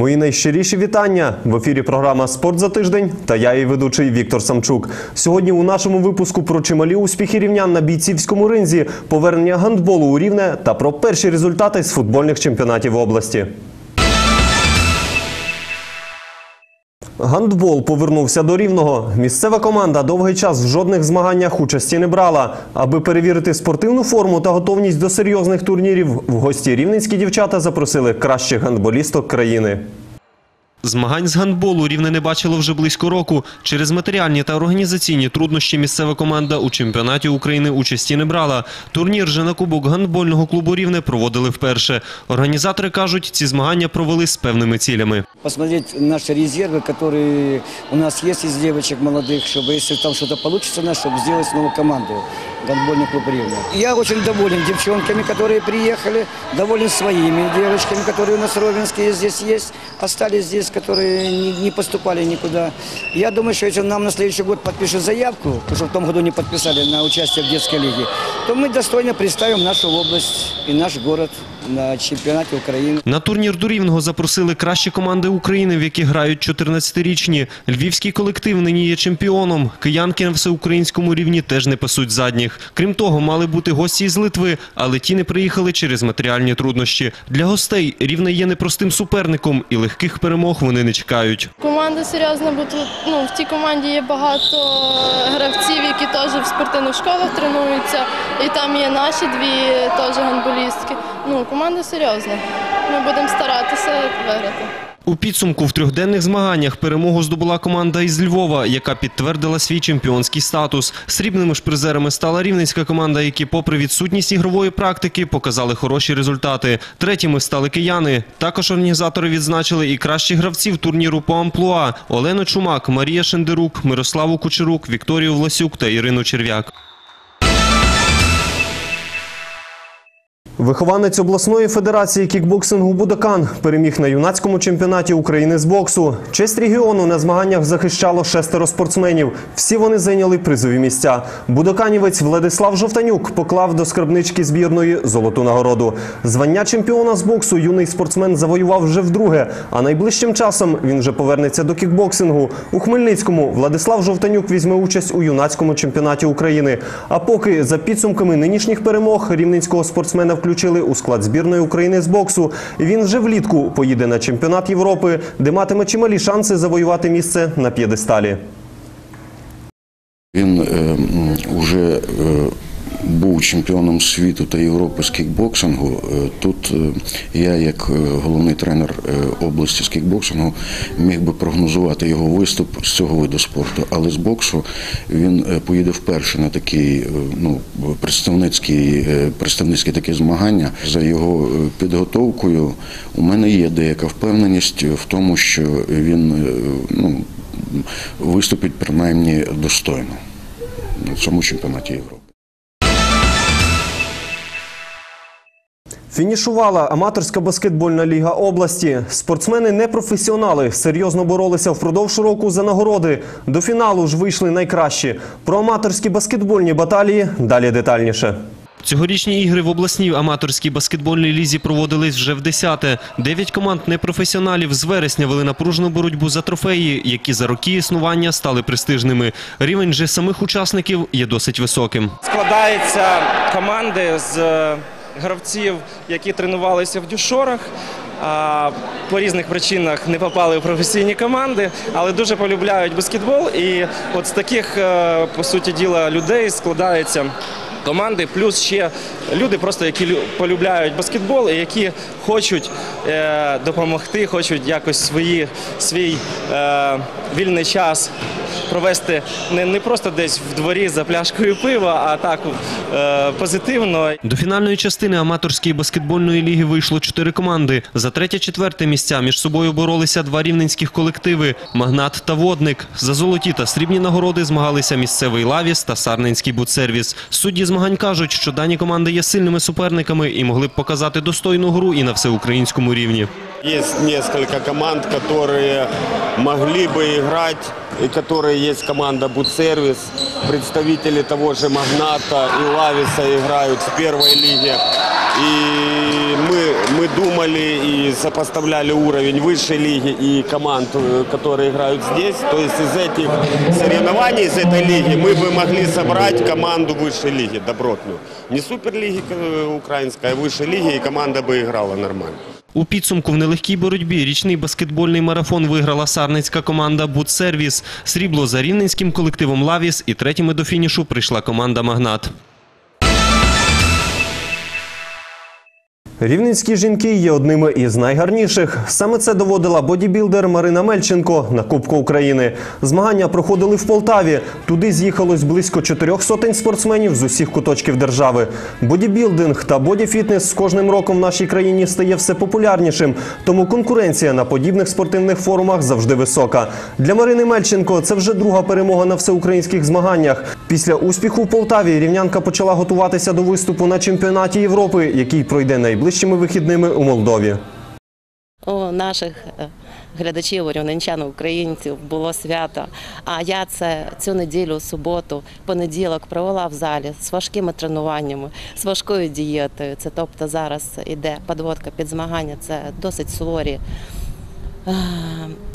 Мої найщиріші вітання в ефірі програма Спорт за тиждень та я її ведучий Віктор Самчук. Сьогодні у нашому випуску про чималі успіхи рівнян на бійцівському ринзі, повернення гандболу у рівне та про перші результати з футбольних чемпіонатів області. Гандбол повернувся до рівного. Місцева команда довгий час в жодних змаганнях участі не брала. Аби перевірити спортивну форму та готовність до серйозних турнірів, в гості рівненські дівчата запросили кращих гандболісток країни. Змагань з гандболу рівне не бачило вже близько року. Через матеріальні та організаційні труднощі місцева команда у чемпіонаті України участі не брала. Турнір же на кубок гандбольного клубу Рівне проводили вперше. Організатори кажуть, ці змагання провели з певними цілями посмотреть наши резервы, которые у нас есть из девочек молодых, чтобы если там что-то получится у нас, чтобы сделать снова команду гандбольный клуб Ривна. Я очень доволен девчонками, которые приехали, доволен своими девочками, которые у нас ровенские здесь есть, остались здесь, которые не, не поступали никуда. Я думаю, что если нам на следующий год подпишут заявку, потому что в том году не подписали на участие в детской лиге, то мы достойно представим нашу область и наш город на чемпионате Украины. На турнір до Рівного запросили кращі команди України, в які грають 14-річні. Львівський колектив нині є чемпіоном. Киянки на всеукраїнському рівні теж не пасуть задніх. Крім того, мали бути гості із Литви, але ті не приїхали через матеріальні труднощі. Для гостей Рівне є непростим суперником, і легких перемог вони не чекають. Команда серйозна, бо тут ну, в тій команді є багато гравців, які теж в спортивних школах тренуються. І там є наші дві теж гандболістки. Ну, команда серйозна. Ми будемо старатися виграти. У підсумку в трьохденних змаганнях перемогу здобула команда із Львова, яка підтвердила свій чемпіонський статус. Срібними ж призерами стала рівненська команда, які, попри відсутність ігрової практики, показали хороші результати. Третіми стали кияни. Також організатори відзначили і кращих гравців турніру по амплуа – Олену Чумак, Марія Шендерук, Мирославу Кучерук, Вікторію Власюк та Ірину Черв'як. Вихованець обласної федерації кікбоксингу Будакан переміг на юнацькому чемпіонаті України з боксу. Честь регіону на змаганнях захищало шестеро спортсменів. Всі вони зайняли призові місця. Будоканівець Владислав Жовтанюк поклав до скарбнички збірної золоту нагороду. Звання чемпіона з боксу юний спортсмен завоював вже вдруге. А найближчим часом він вже повернеться до кікбоксингу. У Хмельницькому Владислав Жовтанюк візьме участь у юнацькому чемпіонаті України. А поки за підсумками нинішніх перемог рівненського спортсмена включили у склад збірної України з боксу. Він вже влітку поїде на чемпіонат Європи, де матиме чималі шанси завоювати місце на п'єдесталі. Він е, уже е, був чемпіоном світу та Європи з кікбоксингу. Е, Тут е, я, як е, головний тренер області з кікбоксингу, міг би прогнозувати його виступ з цього виду спорту. Але з боксу він поїде вперше на такі ну, представницькі, представницькі такі змагання. За його підготовкою у мене є деяка впевненість в тому, що він ну, виступить принаймні достойно на цьому чемпіонаті Європи. Фінішувала аматорська баскетбольна ліга області. Спортсмени непрофесіонали серйозно боролися впродовж року за нагороди. До фіналу ж вийшли найкращі. Про аматорські баскетбольні баталії далі детальніше. Цьогорічні ігри в обласній аматорській баскетбольній лізі проводились вже в десяте. Дев'ять команд непрофесіоналів з вересня вели напружену боротьбу за трофеї, які за роки існування стали престижними. Рівень же самих учасників є досить високим. складаються команди з е, гравців, які тренувалися в дюшорах. По різних причинах не попали в професійні команди, але дуже полюбляють баскетбол. І от з таких, е, по суті діла, людей складаються команди, плюс ще люди, просто які лю- полюбляють баскетбол і які хочуть е, допомогти, хочуть якось свої, свій е, вільний час провести не, не просто десь в дворі за пляшкою пива, а так е, позитивно. До фінальної частини аматорської баскетбольної ліги вийшло чотири команди. За третє-четверте місця між собою боролися два рівненських колективи – Магнат та Водник. За золоті та срібні нагороди змагалися місцевий Лавіс та Сарненський будсервіс. Судді змагань кажуть, що дані команди є сильними суперниками і могли б показати достойну гру і на всеукраїнському рівні. Есть несколько команд, которые могли бы играть, и которые есть команда Бутсервис, представители того же Магната и Лависа играют в первой лиге. И мы, мы думали и сопоставляли уровень высшей лиги и команд, э, которые играют здесь, то есть из этих соревнований, из этой лиги мы бы могли собрать команду высшей лиги, добротную. Не суперлиги э, украинской, а высшей лиги, и команда бы играла нормально. У підсумку в нелегкій боротьбі річний баскетбольний марафон виграла сарницька команда «Будсервіс», срібло за рівненським колективом «Лавіс» і третіми до фінішу прийшла команда «Магнат». Рівненські жінки є одними із найгарніших. Саме це доводила бодібілдер Марина Мельченко на Кубку України. Змагання проходили в Полтаві. Туди з'їхалось близько чотирьох сотень спортсменів з усіх куточків держави. Бодібілдинг та бодіфітнес з кожним роком в нашій країні стає все популярнішим. Тому конкуренція на подібних спортивних форумах завжди висока. Для Марини Мельченко це вже друга перемога на всеукраїнських змаганнях. Після успіху в Полтаві рівнянка почала готуватися до виступу на чемпіонаті Європи, який пройде найближчими вихідними у Молдові. У наших е, глядачів, рівненчан, українців було свято. А я це цю неділю, суботу, понеділок провела в залі з важкими тренуваннями, з важкою дієтою. Це тобто зараз іде підводка під змагання. Це досить суворі е,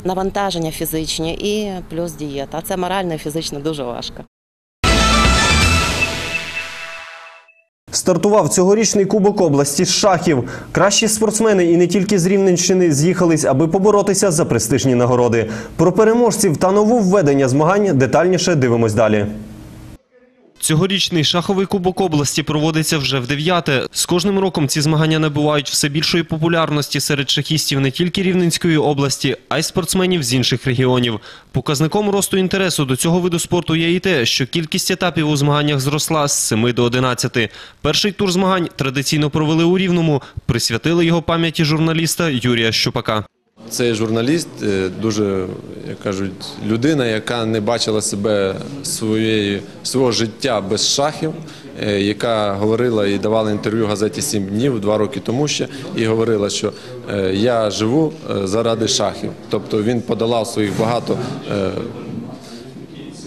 навантаження фізичні і плюс дієта. А це морально і фізично дуже важко. Стартував цьогорічний Кубок області з шахів. Кращі спортсмени і не тільки з Рівненщини з'їхались, аби поборотися за престижні нагороди. Про переможців та нову введення змагань детальніше дивимось далі. Цьогорічний шаховий кубок області проводиться вже в дев'яте. З кожним роком ці змагання набувають все більшої популярності серед шахістів не тільки Рівненської області, а й спортсменів з інших регіонів. Показником росту інтересу до цього виду спорту є і те, що кількість етапів у змаганнях зросла з 7 до 11. Перший тур змагань традиційно провели у Рівному, присвятили його пам'яті журналіста Юрія Щупака. Цей журналіст е, дуже, як кажуть, людина, яка не бачила себе своєї свого життя без шахів, е, яка говорила і давала інтерв'ю газеті «Сім днів два роки тому ще, і говорила, що е, я живу заради шахів. Тобто він подолав своїх багато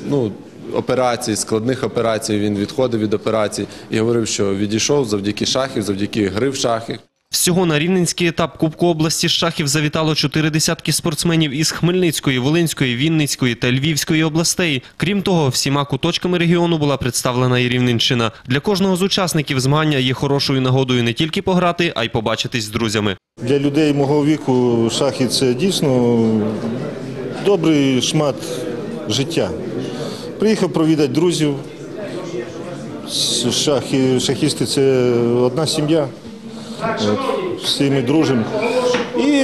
ну, операцій, складних операцій. Він відходив від операцій і говорив, що відійшов завдяки шахів, завдяки гри в шахи. Всього на рівненський етап Кубку області з шахів завітало чотири десятки спортсменів із Хмельницької, Волинської, Вінницької та Львівської областей. Крім того, всіма куточками регіону була представлена і Рівненщина. Для кожного з учасників змагання є хорошою нагодою не тільки пограти, а й побачитись з друзями. Для людей мого віку шахи це дійсно добрий шмат життя. Приїхав провідати друзів. Шахи, шахісти це одна сім'я. От, Всі ми дружимо. І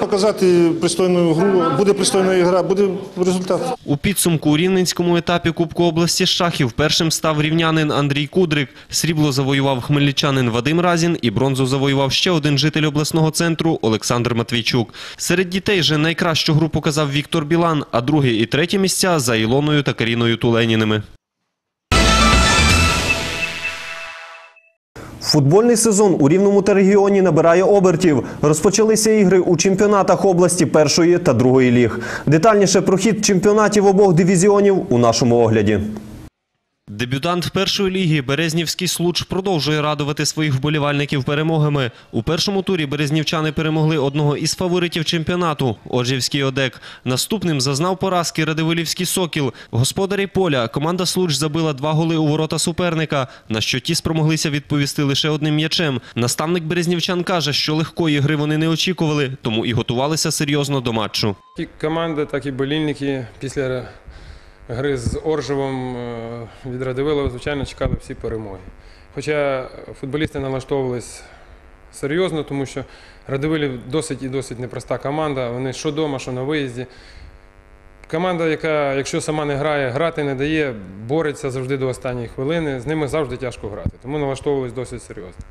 показати пристойну гру. Буде пристойна гра, буде результат. У підсумку у рівненському етапі Кубку області з шахів першим став рівнянин Андрій Кудрик. Срібло завоював хмельничанин Вадим Разін і бронзу завоював ще один житель обласного центру Олександр Матвійчук. Серед дітей же найкращу гру показав Віктор Білан, а друге і третє місця за Ілоною та Каріною Туленіними. Футбольний сезон у рівному та регіоні набирає обертів. Розпочалися ігри у чемпіонатах області першої та другої ліг. Детальніше про хід чемпіонатів обох дивізіонів у нашому огляді. Дебютант першої ліги Березнівський Случ продовжує радувати своїх вболівальників перемогами. У першому турі березнівчани перемогли одного із фаворитів чемпіонату – Оржівський Одек. Наступним зазнав поразки Радивилівський Сокіл. Господарі поля команда Случ забила два голи у ворота суперника, на що ті спромоглися відповісти лише одним м'ячем. Наставник березнівчан каже, що легкої гри вони не очікували, тому і готувалися серйозно до матчу. І команда, так і болільники після гри з Оржевом е, від Радивилова, звичайно, чекали всі перемоги. Хоча футболісти налаштовувались серйозно, тому що Радивилів досить і досить непроста команда. Вони що вдома, що на виїзді. Команда, яка, якщо сама не грає, грати не дає, бореться завжди до останньої хвилини. З ними завжди тяжко грати. Тому налаштовувались досить серйозно.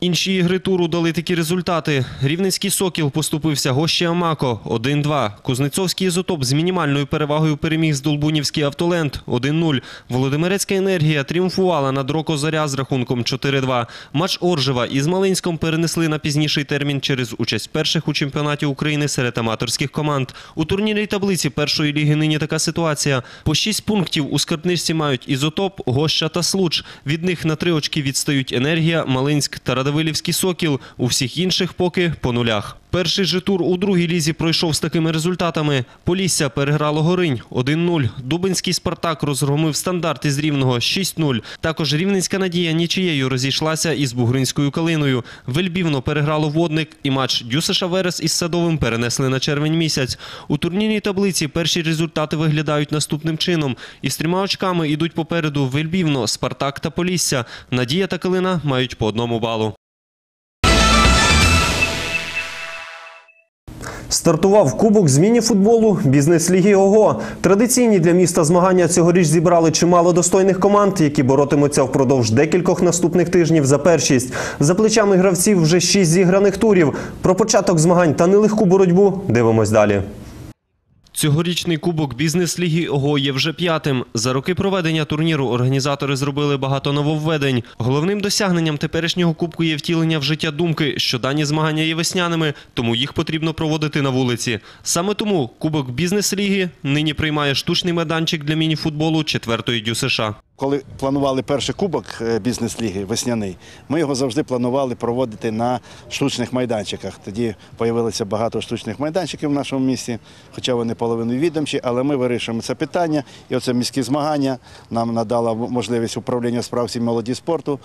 Інші ігри туру дали такі результати. Рівненський «Сокіл» поступився гощі Амако 1-2. Кузнецовський «Ізотоп» з мінімальною перевагою переміг з Долбунівський «Автоленд» 1-0. Володимирецька «Енергія» тріумфувала над «Роко Заря» з рахунком 4-2. Матч Оржева із Малинськом перенесли на пізніший термін через участь перших у чемпіонаті України серед аматорських команд. У турнірній таблиці першої ліги нині така ситуація. По 6 пунктів у скарбничці мають «Ізотоп», «Гоща» та «Случ». Від них на три очки відстають «Енергія», «Малинськ» та «Радивилів». Радивилівський Сокіл. У всіх інших поки по нулях. Перший же тур у другій лізі пройшов з такими результатами. Полісся переграло Горинь 1-0. Дубинський Спартак розгромив стандарт із Рівного 6-0. Також Рівненська Надія нічиєю розійшлася із Бугринською Калиною. Вельбівно переграло Водник і матч Дюсиша Верес із Садовим перенесли на червень місяць. У турнірній таблиці перші результати виглядають наступним чином. Із трьома очками йдуть попереду Вельбівно, Спартак та Полісся. Надія та Калина мають по одному балу. Стартував кубок з міні-футболу бізнес-ліги ОГО. Традиційні для міста змагання цьогоріч зібрали чимало достойних команд, які боротимуться впродовж декількох наступних тижнів за першість. За плечами гравців вже шість зіграних турів. Про початок змагань та нелегку боротьбу дивимось далі. Цьогорічний кубок бізнес-ліги ОГО є вже п'ятим. За роки проведення турніру організатори зробили багато нововведень. Головним досягненням теперішнього кубку є втілення в життя думки, що дані змагання є весняними, тому їх потрібно проводити на вулиці. Саме тому кубок бізнес-ліги нині приймає штучний майданчик для міні-футболу четвертої дю США. Коли планували перший кубок е, бізнес-ліги весняний, ми його завжди планували проводити на штучних майданчиках. Тоді з'явилося багато штучних майданчиків в нашому місті, хоча вони половиною відомчі, але ми вирішуємо це питання. І оце міські змагання нам надала можливість управління справ сім'ї молоді спорту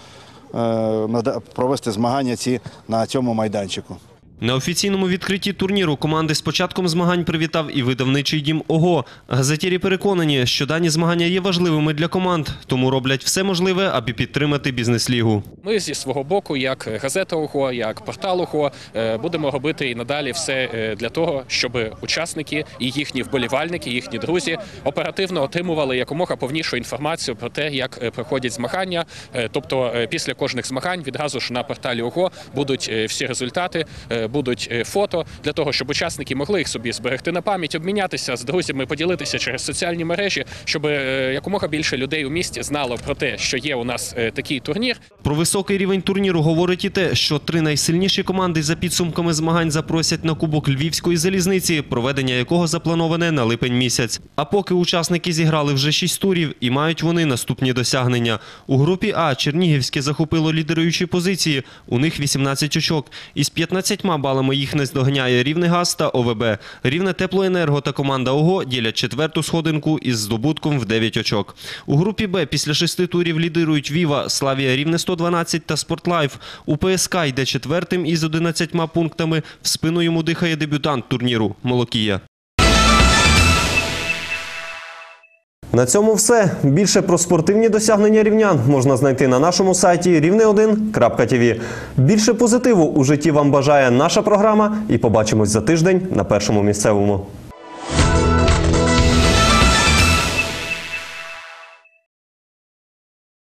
е, провести змагання ці на цьому майданчику. На офіційному відкритті турніру команди з початком змагань привітав і видавничий дім ОГО. Газетірі переконані, що дані змагання є важливими для команд, тому роблять все можливе, аби підтримати бізнес-лігу. Ми зі свого боку, як газета УХО, як портал УХО, е, будемо робити і надалі все е, для того, щоб учасники і їхні вболівальники, їхні друзі оперативно отримували якомога повнішу інформацію про те, як е, проходять змагання. Тобто, після кожних змагань відразу ж на порталі УХО будуть всі результати, будуть е, фото для того, щоб учасники могли їх собі зберегти на пам'ять, обмінятися з друзями, поділитися через соціальні мережі, щоб е, якомога більше людей у місті знало про те, що є у нас е, такий турнір. Про високий рівень турніру говорить і те, що три найсильніші команди за підсумками змагань запросять на кубок Львівської залізниці, проведення якого заплановане на липень місяць. А поки учасники зіграли вже шість турів і мають вони наступні досягнення. У групі А Чернігівське захопило лідеруючі позиції. У них 18 очок. Із 15 балами їх не здоганяє Рівне Газ та ОВБ. Рівне Теплоенерго та команда ОГО ділять четверту сходинку із здобутком в 9 очок. У групі Б після шести турів лідирують Віва, Славія Рівне 112 та Спортлайф. У ПСК йде четвертим із 11 пунктами. В спину йому дихає дебютант турніру Молокія. На цьому все. Більше про спортивні досягнення рівнян можна знайти на нашому сайті rivne1.tv. Більше позитиву у житті вам бажає наша програма і побачимось за тиждень на першому місцевому.